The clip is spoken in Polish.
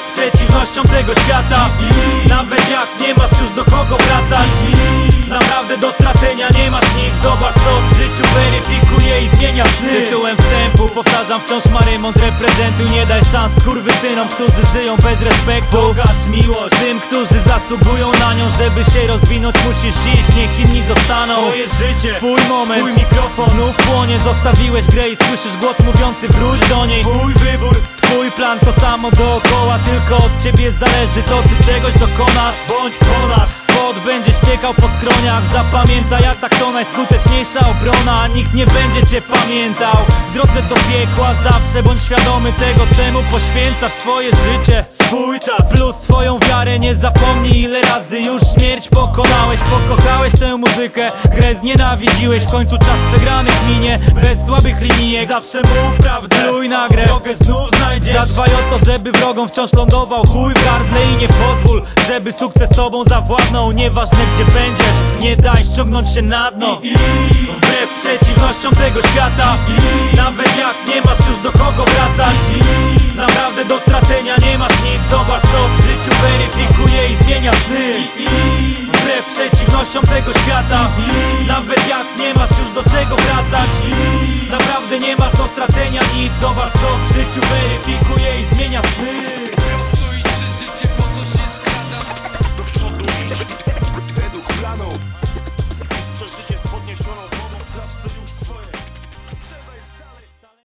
przeciwnością tego świata. Nawet jak nie masz już do kogo wracać Naprawdę do stracenia nie masz nic. Zobacz co w życiu weryfikuje i zmienia sny. Tytułem wstępu powtarzam wciąż ma remont reprezentuj Nie daj szans synom, którzy żyją bez respektu. Pokaż miłość tym, którzy zasługują na nią. Żeby się rozwinąć musisz iść, niech inni zostaną. Twoje życie, twój moment, twój mikrofon. Znów płonie, zostawiłeś grę i słyszysz głos mówiący wróć do niej. Twój wybór, twój plan to samo dookoła Tylko od ciebie zależy to, czy czegoś dokonasz. Bądź ponad Kot będzie ściekał po skroniach. Zapamiętaj atak to najskuteczniejsza obrona. Nikt nie będzie cię pamiętał. W drodze do piekła zawsze bądź świadomy tego Czemu poświęcasz swoje życie. Swój czas plus swoją wiarę. Nie zapomnij ile razy już śmierć pokonałeś. Pokochałeś tę muzykę. Grę znienawidziłeś. W końcu czas przegranych minie. Bez słabych linijek. Zawsze mów prawdę. Pluj na grę. Drogę znów znajdziesz. Zadbaj o to żeby wrogom wciąż lądował. Chuj w gardle i nie pozwól Żeby sukces tobą zawładnął Nieważne gdzie będziesz, nie daj ściągnąć się na dno. Wbrew przeciwnościom tego świata Nawet jak nie masz już do kogo wracać. Naprawdę do stracenia nie masz nic. Zobacz co w życiu weryfikuje i zmienia sny. Wbrew przeciwnościom tego świata Nawet jak nie masz już do czego wracać. Naprawdę nie masz do stracenia nic. Zobacz co w życiu weryfikuje i zmienia sny